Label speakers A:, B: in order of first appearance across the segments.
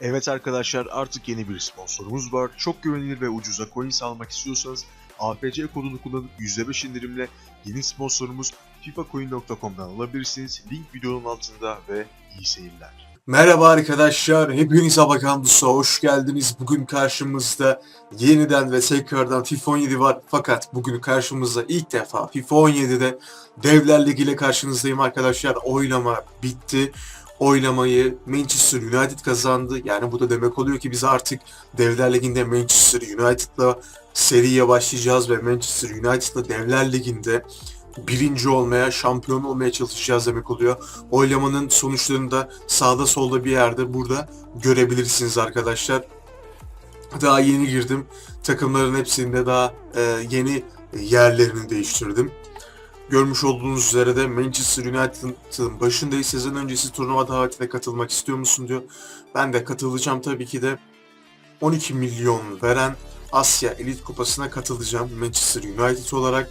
A: Evet arkadaşlar artık yeni bir sponsorumuz var. Çok güvenilir ve ucuza coins almak istiyorsanız APC kodunu kullanıp %5 indirimle yeni sponsorumuz fifacoin.com'dan alabilirsiniz. Link videonun altında ve iyi seyirler.
B: Merhaba arkadaşlar, hepiniz Abakandus'a hoş geldiniz. Bugün karşımızda yeniden ve tekrardan FIFA 17 var. Fakat bugün karşımızda ilk defa FIFA 17'de Devler Ligi ile karşınızdayım arkadaşlar. Oylama bitti. Oylamayı Manchester United kazandı. Yani bu da demek oluyor ki biz artık Devler Ligi'nde Manchester United'la seriye başlayacağız ve Manchester United'la Devler Ligi'nde birinci olmaya, şampiyon olmaya çalışacağız demek oluyor. Oylamanın sonuçlarını da sağda solda bir yerde burada görebilirsiniz arkadaşlar. Daha yeni girdim. Takımların hepsinde daha e, yeni yerlerini değiştirdim. Görmüş olduğunuz üzere de Manchester United'ın başındayız. Sezon öncesi turnuva davetine katılmak istiyor musun diyor. Ben de katılacağım tabii ki de. 12 milyon veren Asya Elit Kupası'na katılacağım Manchester United olarak.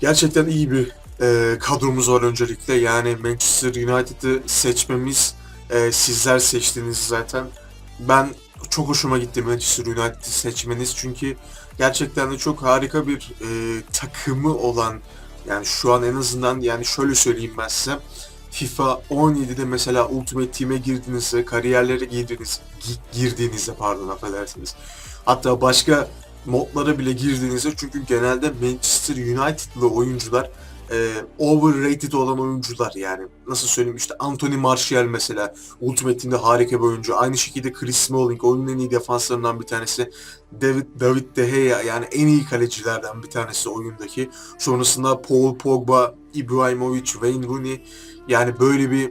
B: Gerçekten iyi bir e, kadromuz var öncelikle. Yani Manchester United'ı seçmemiz e, sizler seçtiniz zaten. Ben çok hoşuma gitti Manchester United'ı seçmeniz. Çünkü gerçekten de çok harika bir e, takımı olan yani şu an en azından yani şöyle söyleyeyim ben size. FIFA 17'de mesela Ultimate Team'e girdiğinizde, kariyerlere girdiğiniz, gi- girdiğinizde pardon affedersiniz. Hatta başka modlara bile girdiğinizde çünkü genelde Manchester United'lı oyuncular e, overrated olan oyuncular yani. Nasıl söyleyeyim işte Anthony Martial mesela Ultimate Team'de harika bir oyuncu. Aynı şekilde Chris Smalling oyunun en iyi defanslarından bir tanesi. David, David De Gea yani en iyi kalecilerden bir tanesi oyundaki. Sonrasında Paul Pogba, Ibrahimovic, Wayne Rooney yani böyle bir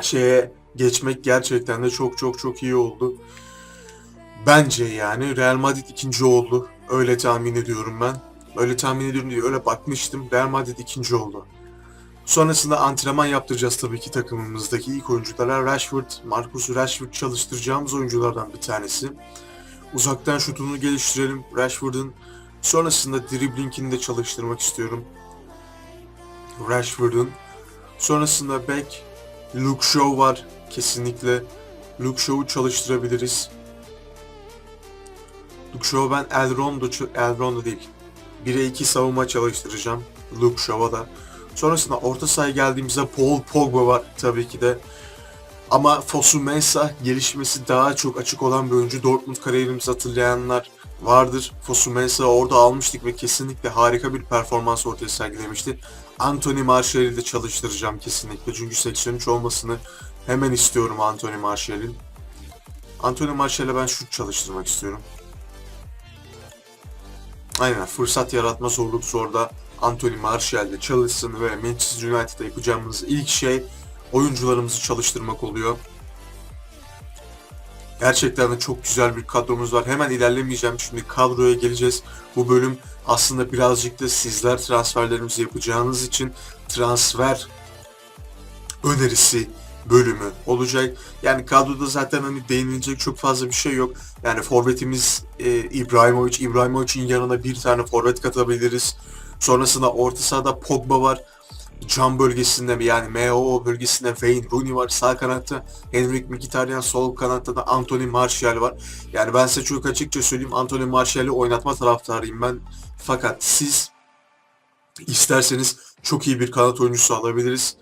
B: şeye geçmek gerçekten de çok çok çok iyi oldu. Bence yani Real Madrid ikinci oldu. Öyle tahmin ediyorum ben. Öyle tahmin ediyorum diye öyle bakmıştım. Real Madrid ikinci oldu. Sonrasında antrenman yaptıracağız tabii ki takımımızdaki ilk oyunculara. Rashford, Marcus Rashford çalıştıracağımız oyunculardan bir tanesi. Uzaktan şutunu geliştirelim Rashford'un. Sonrasında driblingini de çalıştırmak istiyorum. Rashford'un. Sonrasında back Luke Shaw var kesinlikle. Luke Shaw'u çalıştırabiliriz. Luke Shaw'a ben Elrondo, Elrondo değil. 1'e 2 savunma çalıştıracağım. Luke Shaw'a da. Sonrasında orta sahaya geldiğimizde Paul Pogba var tabii ki de. Ama Fosu Mensah gelişmesi daha çok açık olan bir oyuncu. Dortmund kariyerimizi hatırlayanlar vardır. Fosu Mensah'ı orada almıştık ve kesinlikle harika bir performans ortaya sergilemişti. Anthony Martial'i de çalıştıracağım kesinlikle. Çünkü 83 olmasını hemen istiyorum Anthony Martial'in. Anthony Martial'e ben şut çalıştırmak istiyorum. Aynen fırsat yaratma zorluk orada Anthony Martial'de çalışsın ve Manchester United'da yapacağımız ilk şey oyuncularımızı çalıştırmak oluyor. Gerçekten de çok güzel bir kadromuz var. Hemen ilerlemeyeceğim. Şimdi kadroya geleceğiz. Bu bölüm aslında birazcık da sizler transferlerimizi yapacağınız için transfer önerisi bölümü olacak. Yani kadroda zaten hani değinilecek çok fazla bir şey yok. Yani forvetimiz e, İbrahimovic. İbrahimovic'in yanına bir tane forvet katabiliriz. Sonrasında orta sahada Pogba var. Cam bölgesinde yani MO bölgesinde Wayne Rooney var. Sağ kanatta Henrik Mkhitaryan, sol kanatta da Anthony Martial var. Yani ben size çok açıkça söyleyeyim Anthony Martial'i oynatma taraftarıyım ben. Fakat siz isterseniz çok iyi bir kanat oyuncusu alabiliriz.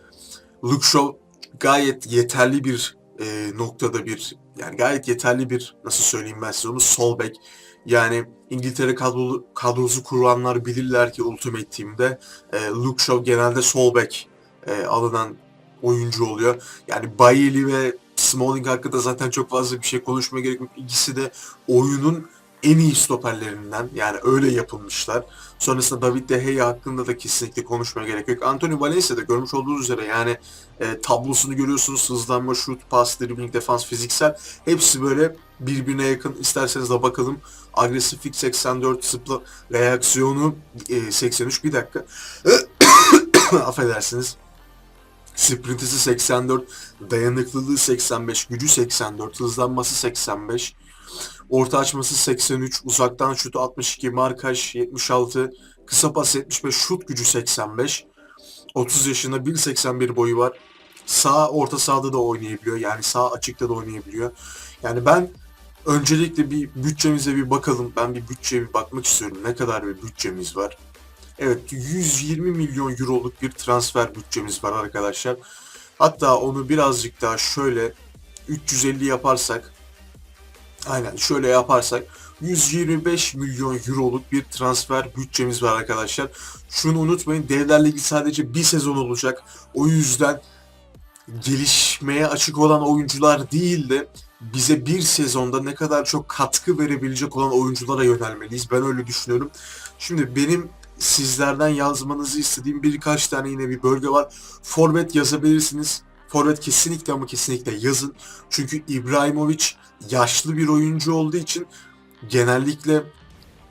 B: Luke Shaw gayet yeterli bir e, noktada bir yani gayet yeterli bir nasıl söyleyeyim ben size onu sol bek yani İngiltere kadro, kadrosu kuranlar bilirler ki Ultimate Team'de e, Luke Shaw genelde sol bek e, alınan oyuncu oluyor. Yani Bailey ve Smalling hakkında zaten çok fazla bir şey konuşmaya gerek yok. İkisi de oyunun en iyi stoperlerinden yani öyle yapılmışlar. Sonrasında David De Gea hakkında da kesinlikle konuşmaya gerek yok. Anthony Valencia'da görmüş olduğunuz üzere yani e, tablosunu görüyorsunuz. Hızlanma, şut, pas, dribbling, defans, fiziksel. Hepsi böyle birbirine yakın. İsterseniz de bakalım. Agresiflik 84, zıpla reaksiyonu e, 83. Bir dakika. Affedersiniz. Sprintisi 84, dayanıklılığı 85, gücü 84, hızlanması 85. Orta açması 83, uzaktan şutu 62, markaj 76, kısa pas 75, şut gücü 85. 30 yaşında 1.81 boyu var. sağ orta sahada da oynayabiliyor. Yani sağ açıkta da oynayabiliyor. Yani ben öncelikle bir bütçemize bir bakalım. Ben bir bütçeye bir bakmak istiyorum. Ne kadar bir bütçemiz var? Evet 120 milyon euroluk bir transfer bütçemiz var arkadaşlar. Hatta onu birazcık daha şöyle 350 yaparsak aynen şöyle yaparsak 125 milyon euroluk bir transfer bütçemiz var arkadaşlar. Şunu unutmayın Devler Ligi sadece bir sezon olacak. O yüzden gelişmeye açık olan oyuncular değil de bize bir sezonda ne kadar çok katkı verebilecek olan oyunculara yönelmeliyiz. Ben öyle düşünüyorum. Şimdi benim sizlerden yazmanızı istediğim birkaç tane yine bir bölge var. Forvet yazabilirsiniz. Forvet kesinlikle ama kesinlikle yazın. Çünkü İbrahimovic yaşlı bir oyuncu olduğu için genellikle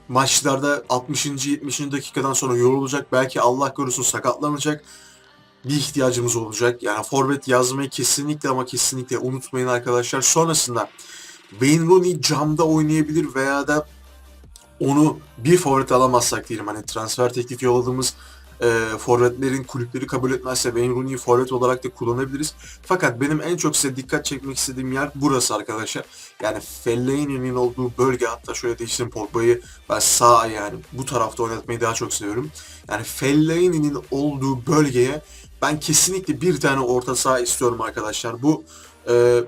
B: maçlarda 60. 70. dakikadan sonra yorulacak. Belki Allah korusun sakatlanacak. Bir ihtiyacımız olacak. Yani forvet yazmayı kesinlikle ama kesinlikle unutmayın arkadaşlar. Sonrasında Wayne Rooney camda oynayabilir veya da onu bir forvet alamazsak diyelim hani transfer teklifi yolladığımız e, forvetlerin kulüpleri kabul etmezse Wayne Rooney'i forvet olarak da kullanabiliriz. Fakat benim en çok size dikkat çekmek istediğim yer burası arkadaşlar. Yani Fellaini'nin olduğu bölge hatta şöyle değiştireyim Pogba'yı ben sağ yani bu tarafta oynatmayı daha çok seviyorum. Yani Fellaini'nin olduğu bölgeye ben kesinlikle bir tane orta saha istiyorum arkadaşlar. Bu e,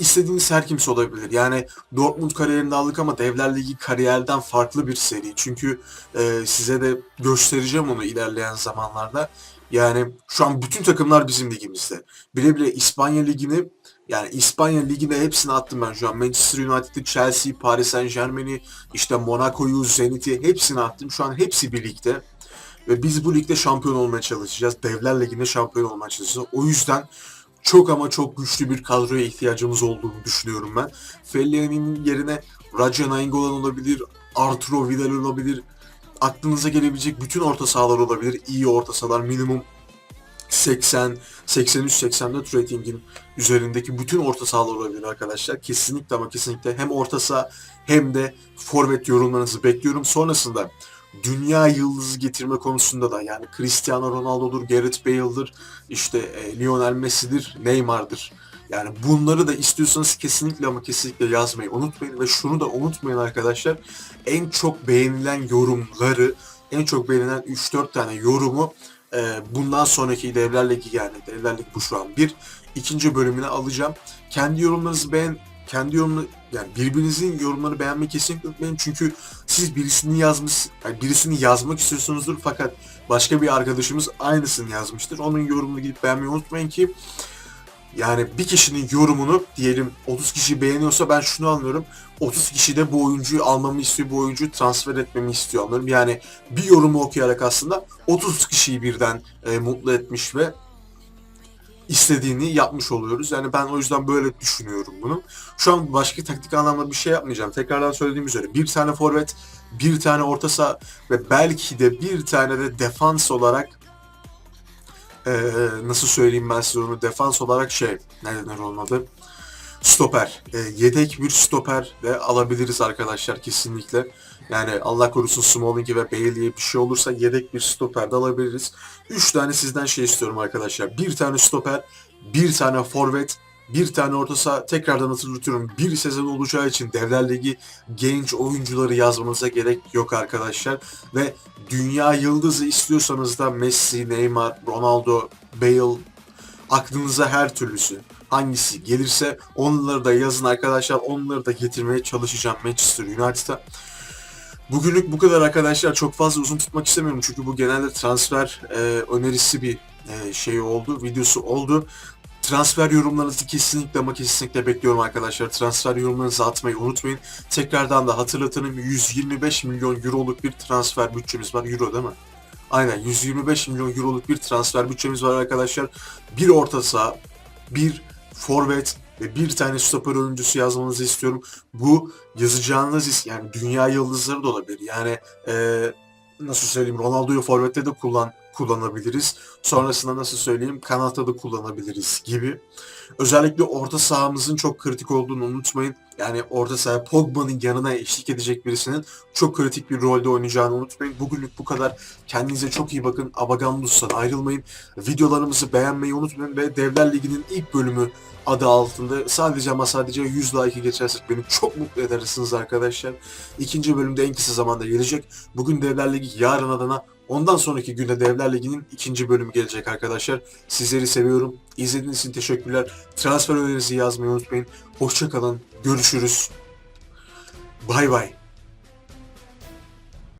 B: istediğiniz her kimse olabilir. Yani Dortmund kariyerinde aldık ama Devler Ligi kariyerden farklı bir seri. Çünkü e, size de göstereceğim onu ilerleyen zamanlarda. Yani şu an bütün takımlar bizim ligimizde. Bile bile İspanya Ligi'ni yani İspanya Ligi'ne hepsini attım ben şu an. Manchester United'ı, Chelsea, Paris Saint Germain'i, işte Monaco'yu, Zenit'i hepsini attım. Şu an hepsi birlikte. Ve biz bu ligde şampiyon olmaya çalışacağız. Devler Ligi'nde şampiyon olmaya çalışacağız. O yüzden çok ama çok güçlü bir kadroya ihtiyacımız olduğunu düşünüyorum ben. Fellaini'nin yerine Raja Nainggolan olabilir, Arturo Vidal olabilir. Aklınıza gelebilecek bütün orta sahalar olabilir. İyi orta sahalar minimum 80, 83-84 ratingin üzerindeki bütün orta sahalar olabilir arkadaşlar. Kesinlikle ama kesinlikle hem orta saha hem de forvet yorumlarınızı bekliyorum. Sonrasında dünya yıldızı getirme konusunda da yani Cristiano Ronaldo'dur, Gareth Bale'dır, işte e, Lionel Messi'dir, Neymar'dır. Yani bunları da istiyorsanız kesinlikle ama kesinlikle yazmayı unutmayın ve şunu da unutmayın arkadaşlar. En çok beğenilen yorumları, en çok beğenilen 3-4 tane yorumu e, bundan sonraki Devler Ligi yani Devler Ligi bu şu an bir. ikinci bölümüne alacağım. Kendi yorumlarınızı beğen kendi yorumunu yani birbirinizin yorumlarını beğenmeyi kesinlikle unutmayın çünkü siz birisini yazmış birisini yazmak istiyorsunuzdur fakat başka bir arkadaşımız aynısını yazmıştır. Onun yorumunu gidip beğenmeyi unutmayın ki yani bir kişinin yorumunu diyelim 30 kişi beğeniyorsa ben şunu anlıyorum. 30 kişi de bu oyuncuyu almamı istiyor, bu oyuncuyu transfer etmemi istiyor anlıyorum. Yani bir yorumu okuyarak aslında 30 kişiyi birden e, mutlu etmiş ve istediğini yapmış oluyoruz. Yani ben o yüzden böyle düşünüyorum bunu. Şu an başka taktik anlamda bir şey yapmayacağım. Tekrardan söylediğim üzere bir tane forvet, bir tane orta saha ve belki de bir tane de defans olarak eee, nasıl söyleyeyim ben size onu defans olarak şey ne denir onun adı? Stoper. Eee, yedek bir stoper de alabiliriz arkadaşlar kesinlikle. Yani Allah korusun Smalling ve Bale diye bir şey olursa yedek bir stoper de alabiliriz. 3 tane sizden şey istiyorum arkadaşlar. Bir tane stoper, bir tane forvet, bir tane orta saha. Tekrardan hatırlatıyorum. Bir sezon olacağı için Devler Ligi genç oyuncuları yazmanıza gerek yok arkadaşlar. Ve dünya yıldızı istiyorsanız da Messi, Neymar, Ronaldo, Bale aklınıza her türlüsü hangisi gelirse onları da yazın arkadaşlar. Onları da getirmeye çalışacağım Manchester United'a. Bugünlük bu kadar arkadaşlar. Çok fazla uzun tutmak istemiyorum çünkü bu genelde transfer e, önerisi bir e, şey oldu, videosu oldu. Transfer yorumlarınızı kesinlikle ama kesinlikle bekliyorum arkadaşlar. Transfer yorumlarınızı atmayı unutmayın. Tekrardan da hatırlatalım 125 milyon euroluk bir transfer bütçemiz var. Euro değil mi? Aynen 125 milyon euroluk bir transfer bütçemiz var arkadaşlar. Bir orta saha, bir forvet ve bir tane stoper oyuncusu yazmanızı istiyorum. Bu yazacağınız is yani dünya yıldızları da olabilir. Yani eee, nasıl söyleyeyim Ronaldo'yu forvette de kullan kullanabiliriz. Sonrasında nasıl söyleyeyim kanatta da kullanabiliriz gibi. Özellikle orta sahamızın çok kritik olduğunu unutmayın. Yani orta saha Pogba'nın yanına eşlik edecek birisinin çok kritik bir rolde oynayacağını unutmayın. Bugünlük bu kadar. Kendinize çok iyi bakın. Abagandus'tan ayrılmayın. Videolarımızı beğenmeyi unutmayın ve Devler Ligi'nin ilk bölümü adı altında sadece ama sadece 100 like'ı geçersek beni çok mutlu edersiniz arkadaşlar. İkinci bölümde en kısa zamanda gelecek. Bugün Devler Ligi yarın Adana. Ondan sonraki günde Devler Ligi'nin ikinci bölümü gelecek arkadaşlar. Sizleri seviyorum. İzlediğiniz için teşekkürler. Transfer önerinizi yazmayı unutmayın. Hoşçakalın. Görüşürüz. Bay bay.